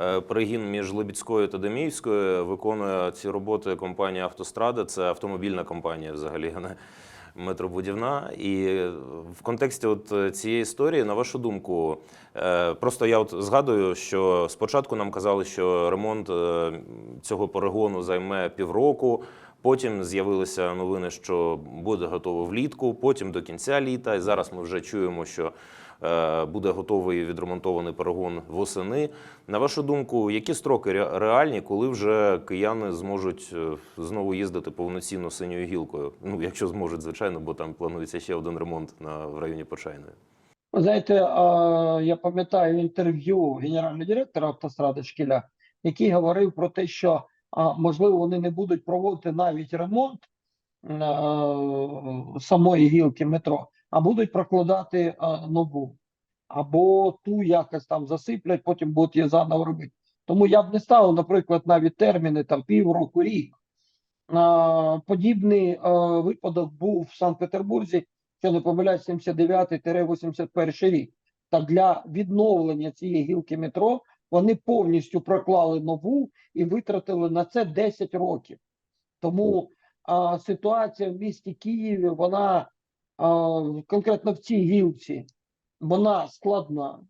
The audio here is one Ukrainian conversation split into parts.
Е, Перегін між Либідською та Деміївською виконує ці роботи компанія Автострада. Це автомобільна компанія, взагалі, не метробудівна. І в контексті от цієї історії, на вашу думку, е, просто я от згадую, що спочатку нам казали, що ремонт е, цього перегону займе півроку. Потім з'явилися новини, що буде готово влітку, потім до кінця літа. І зараз ми вже чуємо, що е, буде готовий відремонтований перегон восени. На вашу думку, які строки реальні, коли вже кияни зможуть е, знову їздити повноцінно синьою гілкою? Ну, якщо зможуть, звичайно, бо там планується ще один ремонт на в районі Почайної. Знаєте, я пам'ятаю інтерв'ю генерального директора автостради Шкіля, який говорив про те, що можливо вони не будуть проводити навіть ремонт самої гілки метро, а будуть прокладати а, нову. Або ту якось там засиплять, потім будуть її заново робити. Тому я б не ставив, наприклад, навіть терміни там півроку, рік. А, Подібний а, випадок був в Санкт-Петербурзі що не помиляюсь, 79-81 рік. Так для відновлення цієї гілки метро вони повністю проклали нову і витратили на це 10 років. Тому а, ситуація в місті Києві, вона конкретно в цій гілці, вона складна.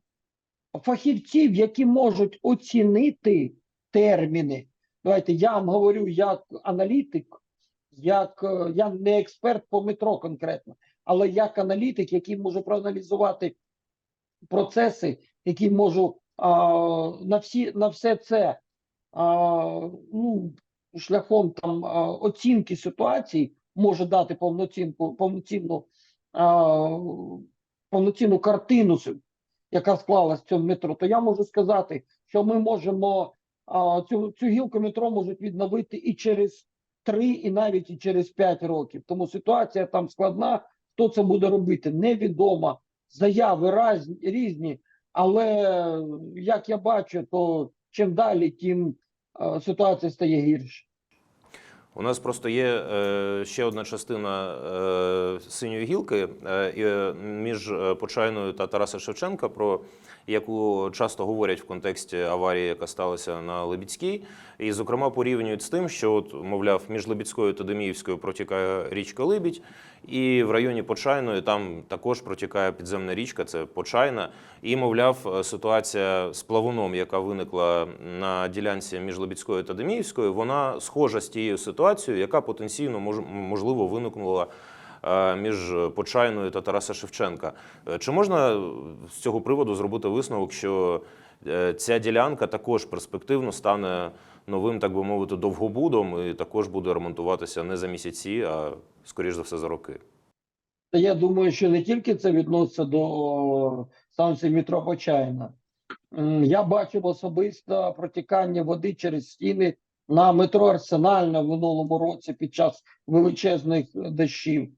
Фахівців, які можуть оцінити терміни. Давайте я вам говорю як аналітик, як е, я не експерт по метро конкретно але як аналітик, який можу проаналізувати процеси, який можу а, на всі на все це а, ну, шляхом там оцінки ситуації, може дати повноцінку, повноцінну, а, повноцінну картину, яка склалась в цьому метро, то я можу сказати, що ми можемо а, цю, цю гілку метро можуть відновити і через три, і навіть і через п'ять років. Тому ситуація там складна. Хто це буде робити, невідомо. Заяви раз, різні, але як я бачу, то чим далі, тим ситуація стає гірше. У нас просто є е, ще одна частина е, синьої гілки е, між Почайною та Тараса Шевченка, про яку часто говорять в контексті аварії, яка сталася на Лебідській. І, зокрема, порівнюють з тим, що, от, мовляв, між Лебідською та Деміївською протікає річка Либідь, і в районі Почайної там також протікає підземна річка, це Почайна. І, мовляв, ситуація з плавуном, яка виникла на ділянці між Лебідською та Деміївською, вона схожа з тією ситуацією, яка потенційно мож, можливо виникнула е, між Почайною та Тараса Шевченка. Е, Чи можна з цього приводу зробити висновок, що е, ця ділянка також перспективно стане новим, так би мовити, довгобудом і також буде ремонтуватися не за місяці, а скоріш за все за роки? Я думаю, що не тільки це відноситься до станції метро Почайна. Я бачив особисто протікання води через стіни на метро Арсенальне в минулому році під час величезних дощів.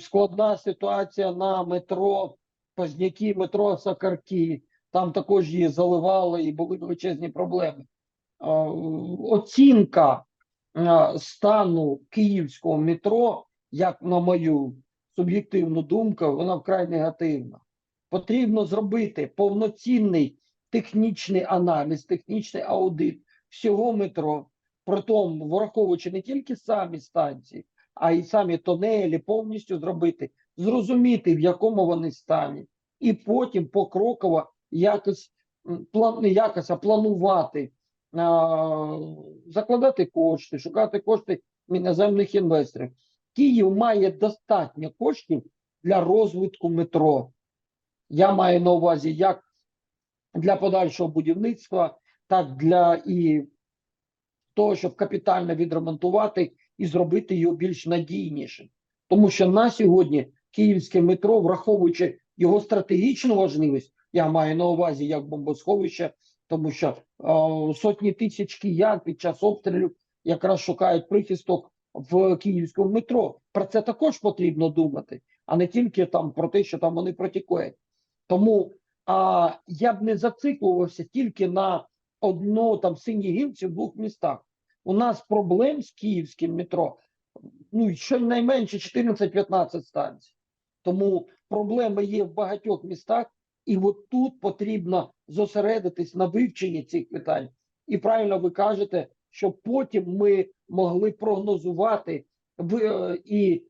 Складна ситуація на метро Позняки, метро Сакарки. Там також її заливали і були величезні проблеми. Оцінка стану київського метро, як на мою суб'єктивну думку, вона вкрай негативна. Потрібно зробити повноцінний технічний аналіз, технічний аудит всього метро, притом враховуючи не тільки самі станції, а й самі тонелі, повністю зробити, зрозуміти, в якому вони стані, і потім покроково якось план, не якось, а планувати, а, закладати кошти, шукати кошти іноземних інвесторів. Київ має достатньо коштів для розвитку метро. Я маю на увазі як для подальшого будівництва, так для і того, щоб капітально відремонтувати і зробити його більш надійнішим. Тому що на сьогодні київське метро, враховуючи його стратегічну важливість, я маю на увазі як бомбосховище, тому що е, сотні тисяч киян під час обстрілів якраз шукають прихисток в київському метро. Про це також потрібно думати, а не тільки там про те, що там вони протікають. Тому а, я б не зациклювався тільки на одно там синій гілці в двох містах. У нас проблем з київським метро ну щонайменше 14-15 станцій. Тому проблеми є в багатьох містах, І от тут потрібно зосередитись на вивченні цих питань. І правильно ви кажете, щоб потім ми могли прогнозувати е, і е,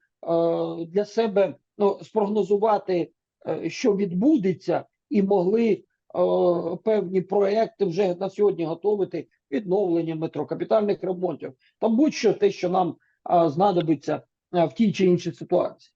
для себе ну, спрогнозувати, е, що відбудеться, і могли певні проекти вже на сьогодні готувати відновлення метро, капітальних ремонтів та будь-що те, що нам е, знадобиться е, в тій чи іншій ситуації.